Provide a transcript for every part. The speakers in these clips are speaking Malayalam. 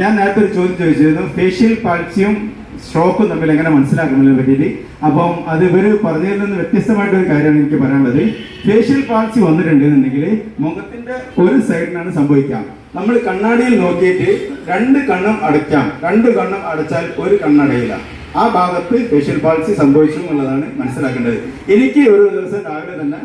ഞാൻ നേരത്തെ ഒരു ചോദ്യം ചോദിച്ചിരുന്നു. ഫേഷ്യൽ പാൾസിയും സ്ട്രോക്കും തമ്മിൽ എങ്ങനെ മനസ്സിലാക്കുന്നതിനെ പറ്റിയിട്ട്. അപ്പം അത് ഇവർ പറഞ്ഞതിൽ നിന്ന് വ്യത്യസ്തമായിട്ട് ഒരു കാര്യമാണ് എനിക്ക് പറയാനുള്ളത്. ഫേഷ്യൽ പാൾസി വന്നിട്ടുണ്ടെന്നുണ്ടെങ്കിൽ മുഖത്തിന്റെ ഒരു സൈഡിനാണ് സംഭവിക്കാം നമ്മൾ കണ്ണാടിയിൽ നോക്കിയിട്ട് രണ്ട് കണ്ണും അടയ്ക്കാം. രണ്ട് കണ്ണും അടച്ചാൽ ഒരു കണ്ണടയില്ല ആ ഭാഗത്ത് ഫേഷ്യൽ പാൾസി സംഭവിച്ചു എന്നുള്ളതാണ് മനസ്സിലാക്കേണ്ടത്. എനിക്ക് ഒരു ദിവസം രാവിലെ തന്നെ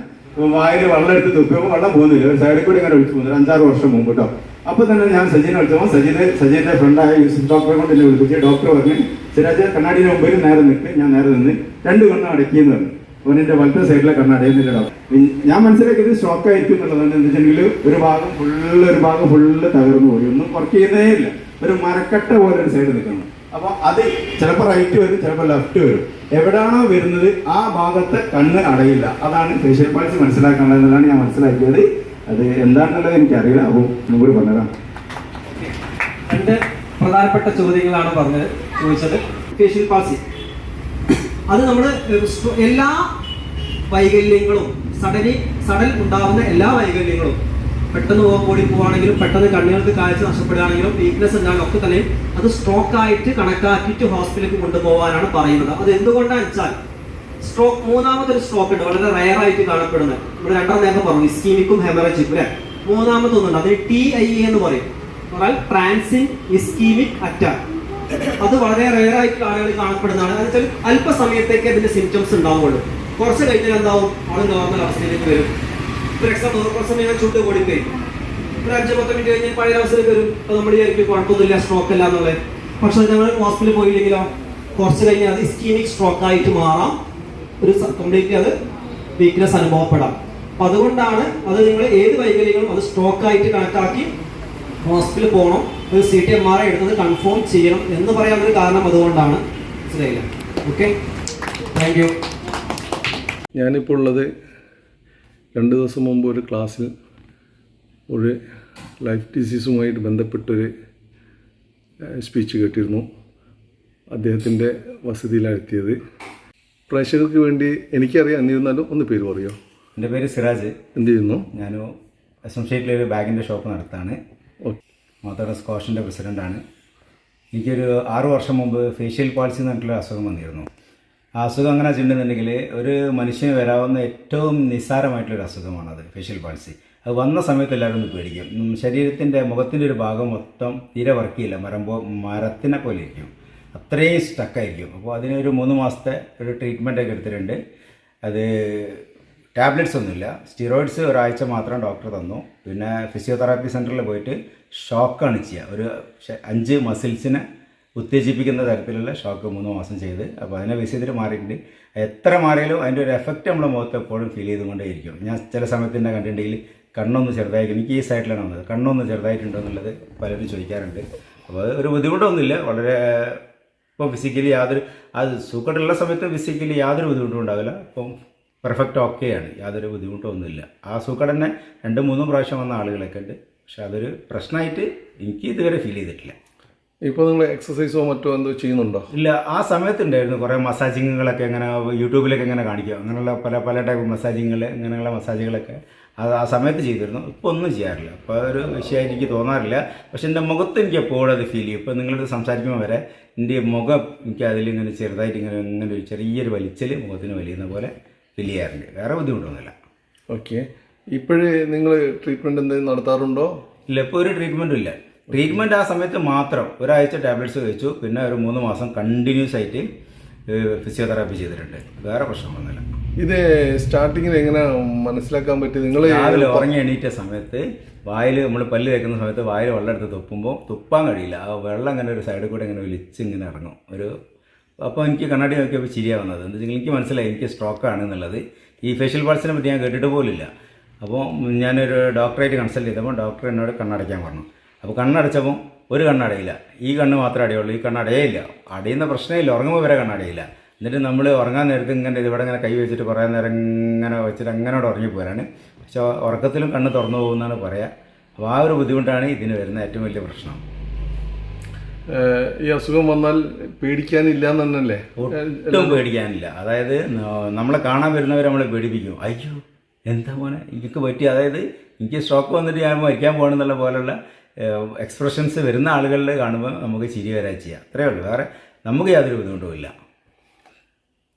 വായിൽ വെള്ളം എടുത്ത് തുപ്പിയപ്പോൾ വെള്ളം പോകുന്നില്ല. ഒരു സൈഡിൽ കൂടി ഇങ്ങനെ ഒഴിച്ചു പോകുന്നില്ല അഞ്ചാറ് വർഷം മുമ്പ് കേട്ടോ അപ്പൊ തന്നെ ഞാൻ സജീനെ വിളിച്ചപ്പോൾ സജീനെ സജീന്റെ ഫ്രണ്ടായ യൂസഫ് ഡോക്ടറെ കൊണ്ട് എന്നെ വിളിപ്പിച്ച് ഡോക്ടർ പറഞ്ഞു സിരാജ കണ്ണാടിയുടെ മുമ്പിൽ നേരെ നിൽക്ക് ഞാൻ നേരെ നിന്ന് രണ്ട് കണ്ണും അടക്കിയെന്ന് പറഞ്ഞു. അവനെന്റെ വലത്തെ സൈഡിലെ കണ്ണ് അടയുന്നില്ല ഡോക്ടർ ഞാൻ മനസ്സിലാക്കിയത് ഷോക്ക് ആയിരിക്കും എന്നുള്ളതാണ്. എന്താ വെച്ചിട്ടുണ്ടെങ്കിൽ ഒരു ഭാഗം ഫുള്ള് ഒരു ഭാഗം ഫുള്ള് തകർന്നു പോയി. ഒന്നും വർക്ക് ചെയ്യുന്നേ ഇല്ല. ഒരു മരക്കട്ട പോലെ ഒരു സൈഡ് നിൽക്കണം അപ്പൊ അത് ചിലപ്പോൾ റൈറ്റ് വരും ചിലപ്പോൾ ലെഫ്റ്റ് വരും. എവിടാണോ വരുന്നത് ആ ഭാഗത്തെ കണ്ണ് അടയില്ല. അതാണ് ഫേഷ്യൽ പാളിച്ച് മനസ്സിലാക്കാനുള്ളതെന്നാണ് ഞാൻ മനസ്സിലാക്കിയത്. അത് എന്താണെന്നുള്ളത് എനിക്കറിയില്ല. അപ്പോൾ നിങ്ങൾ പറഞ്ഞതാണ് രണ്ട് പ്രധാനപ്പെട്ട ചോദ്യങ്ങളാണ് പറഞ്ഞത് ചോദിച്ചത്. ഫേഷ്യൽ പാസി അത് നമ്മൾ എല്ലാ വൈകല്യങ്ങളും സഡനി സഡൻ ഉണ്ടാവുന്ന എല്ലാ വൈകല്യങ്ങളും പെട്ടെന്ന് കൂടി പോവാണെങ്കിലും പെട്ടെന്ന് കണ്ണുകൾക്ക് കാഴ്ച നഷ്ടപ്പെടുകയാണെങ്കിലും വീക്ക്നെസ് ഉണ്ടാകും ഒക്കെ തന്നെ അത് സ്ട്രോക്ക് ആയിട്ട് കണക്കാക്കിയിട്ട് ഹോസ്പിറ്റലിലേക്ക് കൊണ്ടുപോകാനാണ് പറയുന്നത്. അത് എന്തുകൊണ്ടാണെന്ന് വെച്ചാൽ സ്ട്രോക്ക് മൂന്നാമതൊരു സ്ട്രോക്ക് ഉണ്ട്. വളരെ റയർ ആയിട്ട് കാണപ്പെടുന്നത്. ഇവിടെ രണ്ടാം നേരം പറഞ്ഞു ഇസ്കീമിക്കും ഹെമറേജിക്കും അല്ലെ? മൂന്നാമത്തെ ഒന്നുണ്ട് അതിന് ടി ഐ എന്ന് പറയും. ട്രാൻസിൻ ഇസ്കീമിക് അറ്റാക്ക് അത് വളരെ റയർ ആയിട്ട് ആളുകൾ കാണപ്പെടുന്നതാണ്. എന്ന് വെച്ചാൽ അല്പസമയത്തേക്ക് അതിന്റെ സിംറ്റംസ് ഉണ്ടാവുള്ളൂ കുറച്ച് കഴിഞ്ഞാൽ എന്താവും? ആൾ നോർമൽ അവസ്ഥയിലേക്ക് വരും. ഫോർ എക്സാമ്പിൾ കുറച്ച് സമയം ചൂട്ട് കൂടിപ്പോയി ഒരു അഞ്ച് പത്ത് മിനിറ്റ് കഴിഞ്ഞാൽ പഴയ അവസ്ഥയിലേക്ക് വരും. അത് നമ്മൾ വിചാരിക്കും കുഴപ്പമൊന്നുമില്ല സ്ട്രോക്ക് അല്ല എന്നുള്ളത്. പക്ഷെ ഞങ്ങൾ ഹോസ്പിറ്റലിൽ പോയില്ലെങ്കിലോ? കുറച്ച് കഴിഞ്ഞാൽ അത് ഇസ്കീമിക് സ്ട്രോക്ക് ആയിട്ട് മാറാം. ഒരു കംപ്ലീറ്റ്ലി അത് വീക്ക്നെസ് അനുഭവപ്പെടാം. അപ്പൊ അതുകൊണ്ടാണ് അത് നിങ്ങൾ ഏത് വൈകല്യങ്ങളും അത് സ്ട്രോക്ക് ആയിട്ട് കണക്കാക്കി ഹോസ്പിറ്റലിൽ പോകണം. ഒരു സി ടി എം ആർ എടുത്തത് കൺഫേം ചെയ്യണം എന്ന് പറയാനൊരു കാരണം അതുകൊണ്ടാണ്. മനസ്സിലായില്ല? ഓക്കെ താങ്ക് യു ഞാനിപ്പോൾ ഉള്ളത് രണ്ട് ദിവസം മുമ്പ് ഒരു ക്ലാസ്സിൽ ഒരു ലൈഫ് ഡിസീസുമായിട്ട് ബന്ധപ്പെട്ടൊരു സ്പീച്ച് കേട്ടിരുന്നു. അദ്ദേഹത്തിന്റെ വസതിയിലെത്തിയത് പ്രേക്ഷകർക്ക് വേണ്ടി എനിക്കറിയാം എന്നിരുന്നാലും ഒന്ന് പേര് പറയോ? എന്റെ പേര് സിറാജ്. എന്ത് ചെയ്യുന്നു ഞാൻ എസ് എം ഒരു ബാഗിന്റെ ഷോപ്പ് നടത്താണ്. ഓക്കെ മാത്രം സ്കോഷിന്റെ പ്രസിഡന്റാണ് എനിക്കൊരു ആറ് വർഷം മുമ്പ് ഫേഷ്യൽ പാളിസി എന്ന് പറഞ്ഞിട്ടുള്ള അസുഖം വന്നിരുന്നു. ആ അസുഖം അങ്ങനെ വെച്ചിട്ടുണ്ടെന്നുണ്ടെങ്കിൽ ഒരു മനുഷ്യന് വരാവുന്ന ഏറ്റവും നിസ്സാരമായിട്ടുള്ളൊരു അസുഖമാണത് ഫേഷ്യൽ പാളിസി അത് വന്ന സമയത്ത് എല്ലാവരും ഒന്ന് പേടിക്കും. ശരീരത്തിന്റെ മുഖത്തിന്റെ ഒരു ഭാഗം മൊത്തം തീരെ വർക്ക് ചെയ്യില്ല മരം മരത്തിനെ പോലെ ഇരിക്കും. അത്രയും സ്റ്റക്കായിരിക്കും അപ്പോൾ അതിനൊരു മൂന്ന് മാസത്തെ ഒരു ട്രീറ്റ്മെന്റ് ഒക്കെ എടുത്തിട്ടുണ്ട്. അത് ടാബ്ലറ്റ്സ് ഒന്നുമില്ല. സ്റ്റിറോയിഡ്സ് ഒരാഴ്ച മാത്രം ഡോക്ടർ തന്നു. പിന്നെ ഫിസിയോതെറാപ്പി സെന്ററിൽ പോയിട്ട് ഷോക്ക് ഷോക്കാണ് ചെയ്യുക ഒരു അഞ്ച് മസിൽസിനെ ഉത്തേജിപ്പിക്കുന്ന തരത്തിലുള്ള ഷോക്ക് മൂന്ന് മാസം ചെയ്ത്. അപ്പോൾ അതിനെ ബേസ് ചെയ്തിട്ട് മാറിയിട്ടുണ്ട്. എത്ര മാറിയാലും അതിന്റെ ഒരു എഫക്റ്റ് നമ്മുടെ മുഖത്ത് എപ്പോഴും ഫീൽ ചെയ്തുകൊണ്ടേയിരിക്കും. ഞാൻ ചില സമയത്ത് തന്നെ കണ്ടിട്ടുണ്ടെങ്കിൽ കണ്ണൊന്ന് ചെറുതായിരിക്കും. എനിക്ക് ഈ സൈഡിലാണ് വന്നത്. കണ്ണൊന്ന് ചെറുതായിട്ടുണ്ടോ എന്നുള്ളത് പലരും ചോദിക്കാറുണ്ട്. അപ്പോൾ അത് ഒരു ബുദ്ധിമുട്ടൊന്നുമില്ല. വളരെ ഇപ്പോൾ ഫിസിക്കലി യാതൊരു അത് സൂക്കട്ടുള്ള സമയത്ത് ഫിസിക്കലി യാതൊരു ബുദ്ധിമുട്ടും ഉണ്ടാവില്ല. അപ്പം പെർഫെക്റ്റ് ഓക്കെയാണ് യാതൊരു ബുദ്ധിമുട്ടൊന്നുമില്ല. ആ സൂക്കട് തന്നെ രണ്ടും മൂന്നും പ്രാവശ്യം വന്ന ആളുകളൊക്കെ ഉണ്ട്. പക്ഷെ അതൊരു പ്രശ്നമായിട്ട് എനിക്ക് ഇതുവരെ ഫീൽ ചെയ്തിട്ടില്ല. ഇപ്പോൾ നിങ്ങൾ എക്സസൈസോ മറ്റോ എന്തോ ചെയ്യുന്നുണ്ടോ? ഇല്ല ആ സമയത്തുണ്ടായിരുന്നു. കുറേ മസാജിങ്ങുകളൊക്കെ ഇങ്ങനെ യൂട്യൂബിലൊക്കെ ഇങ്ങനെ കാണിക്കുക അങ്ങനെയുള്ള പല പല ടൈപ്പ് മസാജിങ്ങുകൾ ഇങ്ങനെയുള്ള മസാജുകളൊക്കെ അത് ആ സമയത്ത് ചെയ്തിരുന്നു. ഇപ്പോൾ ഒന്നും ചെയ്യാറില്ല. അപ്പോൾ ഒരു വിഷയമായിട്ട് എനിക്ക് തോന്നാറില്ല. പക്ഷെ എന്റെ മുഖത്ത് എനിക്ക് എപ്പോഴും അത് ഫീൽ ചെയ്യും. ഇപ്പോൾ നിങ്ങളത് സംസാരിക്കുമ്പോൾ വരെ എന്റെ മുഖം എനിക്ക് അതിലിങ്ങനെ ചെറുതായിട്ട് ഇങ്ങനെ ഇങ്ങനെ ഒരു ചെറിയൊരു വലിച്ചൽ മുഖത്തിന് വലിയുന്ന പോലെ ഫീൽ ചെയ്യാറുണ്ട്. വേറെ ബുദ്ധിമുട്ടൊന്നുമില്ല. ഓക്കെ. ഇപ്പോഴേ നിങ്ങൾ ട്രീറ്റ്മെന്റ് എന്തെങ്കിലും നടത്താറുണ്ടോ? ഇല്ല ഇപ്പോൾ ഒരു ട്രീറ്റ്മെന്റും ഇല്ല. ട്രീറ്റ്മെന്റ് ആ സമയത്ത് മാത്രം ഒരാഴ്ച ടാബ്ലറ്റ്സ് കഴിച്ചു പിന്നെ ഒരു മൂന്ന് മാസം കണ്ടിന്യൂസ് ആയിട്ട് ഫിസിയോതെറാപ്പി ചെയ്തിട്ടുണ്ട്. വേറെ പ്രശ്നമൊന്നുമില്ല. ഇത് സ്റ്റാർട്ടിങ്ങിൽ എങ്ങനെ മനസ്സിലാക്കാൻ പറ്റി നിങ്ങൾ രാവിലെ ഉറങ്ങി എണീറ്റ സമയത്ത് വായിൽ നമ്മൾ പല്ല് തേക്കുന്ന സമയത്ത് വായിൽ വെള്ളം എടുത്ത് തുപ്പുമ്പോൾ തുപ്പാൻ കഴിയില്ല. ആ വെള്ളം ഇങ്ങനെ ഒരു സൈഡിൽ കൂടെ ഇങ്ങനെ ഒലിച്ച് ഇങ്ങനെ ഇറങ്ങും. ഒരു അപ്പോൾ എനിക്ക് കണ്ണാടി നോക്കിയപ്പോൾ ചിരിയാണ് വന്നത്. എന്താ വെച്ചാൽ എനിക്ക് മനസ്സിലായി എനിക്ക് സ്ട്രോക്കാണ് എന്നുള്ളത്. ഈ ഫേഷ്യൽ പാർട്സിനെ പറ്റി ഞാൻ കേട്ടിട്ട് പോലില്ല അപ്പോൾ ഞാനൊരു ഡോക്ടറായിട്ട് കൺസൾട്ട് ചെയ്തപ്പോൾ ഡോക്ടർ എന്നോട് കണ്ണടയ്ക്കാൻ പറഞ്ഞു. അപ്പോൾ കണ്ണടച്ചപ്പോൾ ഒരു കണ്ണടയില്ല. ഈ കണ്ണ് മാത്രമേ അടയുള്ളൂ. ഈ കണ്ണടയേ ഇല്ല. അടയുന്ന പ്രശ്നമില്ല ഉറങ്ങുമ്പോൾ വരെ കണ്ണടയില്ല എന്നിട്ട് നമ്മൾ ഉറങ്ങാൻ നേരത്ത് ഇങ്ങനെ ഇവിടെ ഇങ്ങനെ കൈ വെച്ചിട്ട് കുറേ നേരം ഇങ്ങനെ വെച്ചിട്ട് അങ്ങനെ ഉറങ്ങിപ്പോരാണ് പക്ഷെ ഉറക്കത്തിലും കണ്ണ് തുറന്നു പോകുന്നതാണ് പറയുക അപ്പോൾ ആ ഒരു ബുദ്ധിമുട്ടാണ് ഇതിന് വരുന്ന ഏറ്റവും വലിയ പ്രശ്നം. ഈ അസുഖം വന്നാൽ പേടിക്കാനില്ല എന്നല്ലേ ഒട്ടും പേടിക്കാനില്ല. അതായത് നമ്മളെ കാണാൻ വരുന്നവർ നമ്മളെ പേടിപ്പിക്കും. അയ്യോ എന്താ മോനെ? എനിക്ക് പറ്റി. അതായത് എനിക്ക് സ്ട്രോക്ക് വന്നിട്ട് ഞാൻ മരിക്കാൻ പോകണമെന്നുള്ള പോലുള്ള എക്സ്പ്രഷൻസ് വരുന്ന ആളുകളിൽ കാണുമ്പോൾ നമുക്ക് ചിരി വരാൻ ചെയ്യാം. അത്രയേ ഉള്ളൂ. വേറെ നമുക്ക് യാതൊരു ബുദ്ധിമുട്ടുമില്ല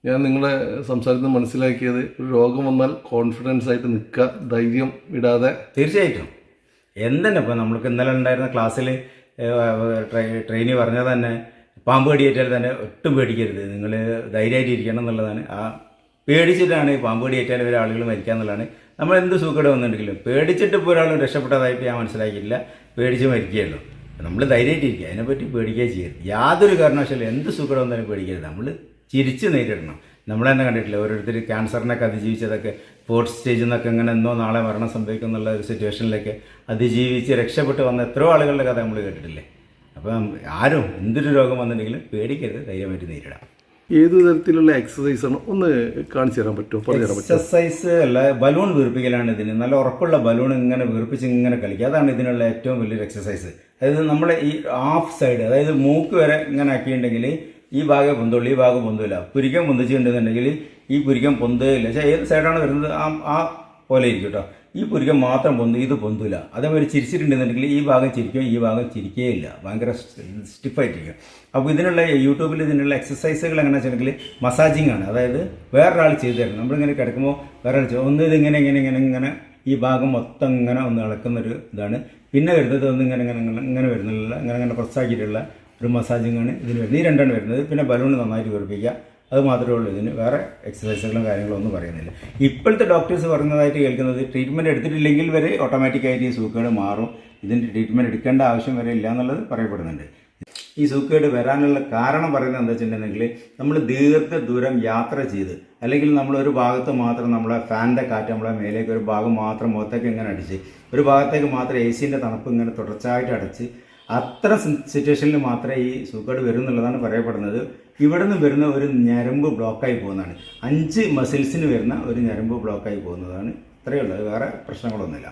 ഞാൻ നിങ്ങളുടെ സംസാരത്തിൽ മനസ്സിലാക്കിയത് ഒരു രോഗം വന്നാൽ കോൺഫിഡൻസ് ആയിട്ട് നിൽക്കുക ധൈര്യം ഇടാതെ തീർച്ചയായിട്ടും. എന്തെന്നെ ഇപ്പം നമ്മൾക്ക് ഇന്നലെ ഉണ്ടായിരുന്ന ക്ലാസ്സിൽ ട്രെയിനി പറഞ്ഞാൽ തന്നെ പാമ്പ് കടിയേറ്റാൽ തന്നെ ഒട്ടും പേടിക്കരുത്. നിങ്ങൾ ധൈര്യമായിട്ട് ഇരിക്കണം എന്നുള്ളതാണ്. ആ പേടിച്ചിട്ടാണ് ഈ പാമ്പ് കടിയേറ്റാൽ ഒരു ആളുകൾ മരിക്കുക എന്നുള്ളതാണ്. നമ്മൾ എന്ത് സൂക്കേട് വന്നിട്ടുണ്ടെങ്കിലും പേടിച്ചിട്ട് ഇപ്പോൾ ഒരാളും രക്ഷപ്പെട്ടതായിട്ട് ഞാൻ മനസ്സിലാക്കിയില്ല പേടിച്ച് മരിക്കുകയല്ലോ നമ്മൾ ധൈര്യമായിട്ട് ഇരിക്കുക. അതിനെപ്പറ്റി പേടിക്കുകയും ചെയ്യരുത്. യാതൊരു കാരണവശാലും എന്ത് സൂക്കേട് വന്നാലും പേടിക്കരുത്. നമ്മൾ ചിരിച്ച് നേരിടണം. നമ്മൾ തന്നെ കണ്ടിട്ടില്ല ഓരോരുത്തർ ക്യാൻസറിനൊക്കെ അതിജീവിച്ചതൊക്കെ ഫോർത്ത് സ്റ്റേജിൽ നിന്നൊക്കെ ഇങ്ങനെ എന്നോ നാളെ മരണം സംഭവിക്കും എന്നുള്ള ഒരു സിറ്റുവേഷനിലേക്ക് അതിജീവിച്ച് രക്ഷപ്പെട്ട് വന്ന എത്രയോ ആളുകളുടെ കഥ നമ്മൾ കേട്ടിട്ടില്ലേ? അപ്പം ആരും എന്തൊരു രോഗം വന്നിട്ടുണ്ടെങ്കിലും പേടിക്കരുത്. ധൈര്യമായിട്ട് നേരിടാം. ഏത് തരത്തിലുള്ള എക്സസൈസ് ആണ്? ഒന്ന് കാണിച്ചു തരാൻ പറ്റുമോ? പറഞ്ഞു തരാൻ പറ്റുമോ? എക്സസൈസ് അല്ല ബലൂൺ വീർപ്പിക്കലാണ് ഇതിന്. നല്ല ഉറപ്പുള്ള ബലൂൺ ഇങ്ങനെ വീർപ്പിച്ച് ഇങ്ങനെ കളിക്കുക അതാണ് ഇതിനുള്ള ഏറ്റവും വലിയൊരു എക്സസൈസ് അതായത് നമ്മുടെ ഈ ഹാഫ് സൈഡ് അതായത് മൂക്ക് വരെ ഇങ്ങനെ ആക്കിയിട്ടുണ്ടെങ്കിൽ ഈ ഭാഗം പൊന്തുള്ളൂ ഈ ഭാഗം പൊന്തില്ല പുരിക്കം പൊന്തിച്ചിട്ടുണ്ടെന്നുണ്ടെങ്കിൽ ഈ പുരിക്കം പൊന്തുകയില്ല. പക്ഷേ ഏത് സൈഡാണ് വരുന്നത് ആ ആ പോലെ ഇരിക്കും കേട്ടോ. ഈ പുരിക്കം മാത്രം പൊന്തു ഇത് പൊന്തില്ല അതേപോലെ ചിരിച്ചിട്ടുണ്ടെന്നുണ്ടെങ്കിൽ ഈ ഭാഗം ചിരിക്കും ഈ ഭാഗം ചിരിക്കേ ചിരിക്കുകയില്ല ഭയങ്കര സ്റ്റിഫായിട്ടിരിക്കും. അപ്പോൾ ഇതിനുള്ള യൂട്യൂബിൽ ഇതിനുള്ള എക്സസൈസുകൾ എങ്ങനെ വെച്ചിട്ടുണ്ടെങ്കിൽ മസാജിങ് ആണ്. അതായത് വേറൊരാൾ ചെയ്തു തരണം. നമ്മളിങ്ങനെ കിടക്കുമ്പോൾ വേറൊരാൾ ചെയ്യും. ഒന്ന് ഇതിങ്ങനെ ഇങ്ങനെ ഇങ്ങനെ ഇങ്ങനെ ഈ ഭാഗം മൊത്തം ഇങ്ങനെ ഒന്ന് ഇളക്കുന്നൊരു ഇതാണ്. പിന്നെ വരുന്നത് ഒന്ന് ഇങ്ങനെ ഇങ്ങനെ ഇങ്ങനെ വരുന്നില്ല ഇങ്ങനെ ഇങ്ങനെ പ്രസ്സാക്കിയിട്ടുള്ള ഒരു മസാജിങ് ആണ് ഇതിന് വരുന്നത്. ഈ രണ്ടാണ് വരുന്നത്. പിന്നെ ബലൂൺ നന്നായിട്ട് വീർപ്പിക്കുക. അത് മാത്രമേ ഉള്ളൂ. ഇതിന് വേറെ എക്സസൈസുകളും കാര്യങ്ങളും ഒന്നും പറയുന്നില്ല. ഇപ്പോഴത്തെ ഡോക്ടേഴ്സ് പറയുന്നതായിട്ട് കേൾക്കുന്നത് ട്രീറ്റ്മെന്റ് എടുത്തിട്ടില്ലെങ്കിൽ വരെ ഓട്ടോമാറ്റിക്കായിട്ട് ഈ സൂക്കേട് മാറും. ഇതിന്റെ ട്രീറ്റ്മെന്റ് എടുക്കേണ്ട ആവശ്യം വരെ ഇല്ല എന്നുള്ളത് പറയപ്പെടുന്നുണ്ട്. ഈ സൂക്കേട് വരാനുള്ള കാരണം പറയുന്നത് എന്താ വെച്ചിട്ടുണ്ടെങ്കിൽ നമ്മൾ ദീർഘദൂരം യാത്ര ചെയ്ത് അല്ലെങ്കിൽ നമ്മൾ ഒരു ഭാഗത്ത് മാത്രം നമ്മളെ ഫാനിന്റെ കാറ്റ് നമ്മളെ മേലേക്ക് ഒരു ഭാഗം മാത്രം മുഖത്തേക്ക് ഇങ്ങനെ അടിച്ച് ഒരു ഭാഗത്തേക്ക് മാത്രം എ സിന്റെ തണുപ്പ് ഇങ്ങനെ തുടർച്ചയായിട്ട് അടച്ച് അത്ര സിറ്റുവേഷനിൽ മാത്രമേ ഈ സൂക്കേട് വരും എന്നുള്ളതാണ് പറയപ്പെടുന്നത്. ഇവിടെ നിന്ന് വരുന്ന ഒരു ഞരമ്പ് ബ്ലോക്കായി പോകുന്നതാണ്. അഞ്ച് മസിൽസിന് വരുന്ന ഒരു ഞരമ്പ് ബ്ലോക്കായി പോകുന്നതാണ്. ഇത്രയേ ഉള്ളൂ. വേറെ പ്രശ്നങ്ങളൊന്നുമില്ല.